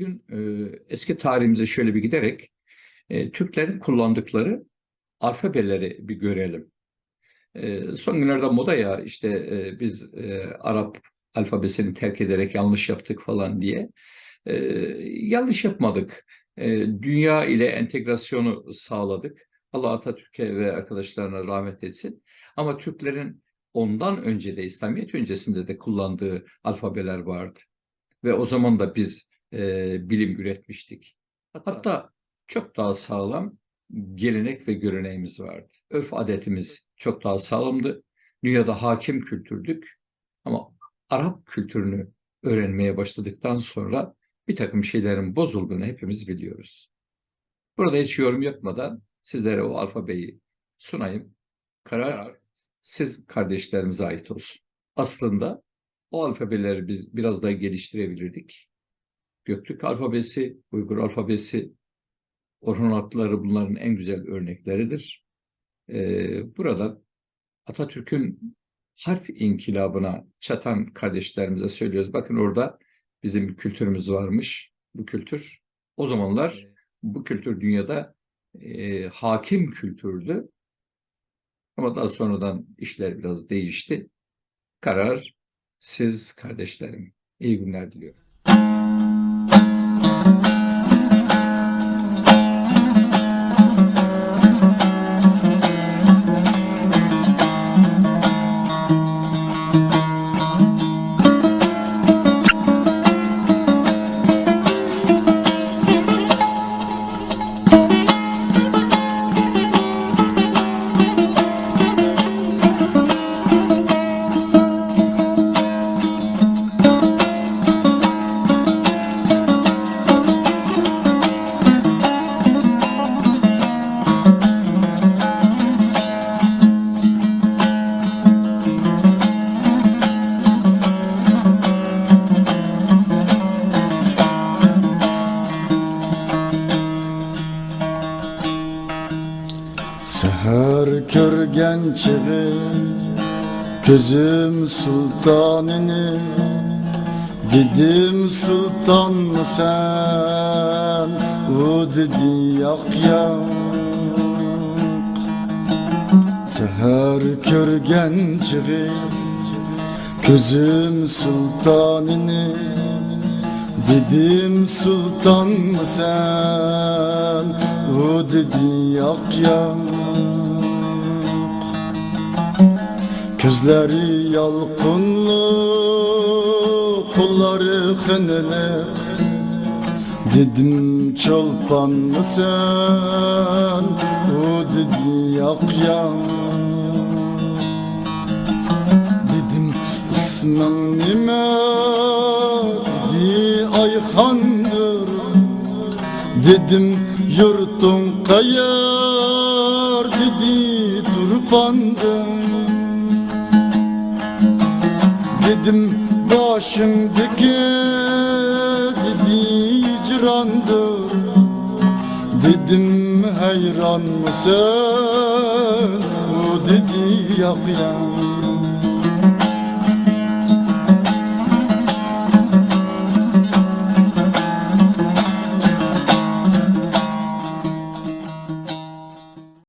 bugün e, eski tarihimize şöyle bir giderek e, Türklerin kullandıkları alfabeleri bir görelim. E, son günlerde moda ya işte e, biz e, Arap alfabesini terk ederek yanlış yaptık falan diye. E, yanlış yapmadık. E, dünya ile entegrasyonu sağladık. Allah Atatürk'e ve arkadaşlarına rahmet etsin. Ama Türklerin ondan önce de İslamiyet öncesinde de kullandığı alfabeler vardı. Ve o zaman da biz e, bilim üretmiştik. Hatta çok daha sağlam gelenek ve göreneğimiz vardı. Örf adetimiz çok daha sağlamdı. Dünyada hakim kültürdük. Ama Arap kültürünü öğrenmeye başladıktan sonra bir takım şeylerin bozulduğunu hepimiz biliyoruz. Burada hiç yorum yapmadan sizlere o alfabeyi sunayım. Karar siz kardeşlerimize ait olsun. Aslında o alfabeleri biz biraz daha geliştirebilirdik. Göktürk alfabesi, Uygur alfabesi, Orhun adları bunların en güzel örnekleridir. Ee, buradan Atatürk'ün harf inkılabına çatan kardeşlerimize söylüyoruz. Bakın orada bizim bir kültürümüz varmış. Bu kültür o zamanlar bu kültür dünyada e, hakim kültürdü. Ama daha sonradan işler biraz değişti. Karar siz kardeşlerim. İyi günler diliyorum. Thank you. Seher körgen çığı Gözüm sultanını Dedim sultan mı sen? O dedi yak yak. Seher körgen çığı Gözüm sultanını Dedim sultan mı sen? O dedi yak yak. Gözleri yalqınlı Kolları xınılı Dedim çolpan mı sen? O dedi yak yak. Dedim ismin nime Ayhan'dır Dedim yurtun kayar Dedi turpandır Dedim başımdaki dedi cirandır Dedim hayran mısın o dedi yak